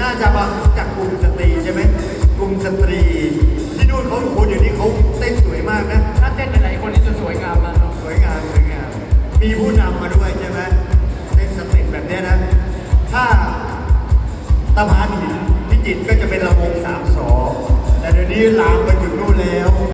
น่าจะมาจากกลุ่มสตรีใช่ไหมกลุ่มสตรี ที่นู่นเขาคนอยู่นี่เขาเต้นสวยมากนะ ถ้าเต้นไปไหนคนนี่จะสวยงามมากสวยงามสวยงามมีผู้นำมาด้วยใช่ไหมเต้นสเต็ปแบบนี้นะ ถ้าตะพานหินพิจิตก็จะเป็นระวงสามสองแต่เดี๋ยวนี้ลามไปถึงนู่นแล้ว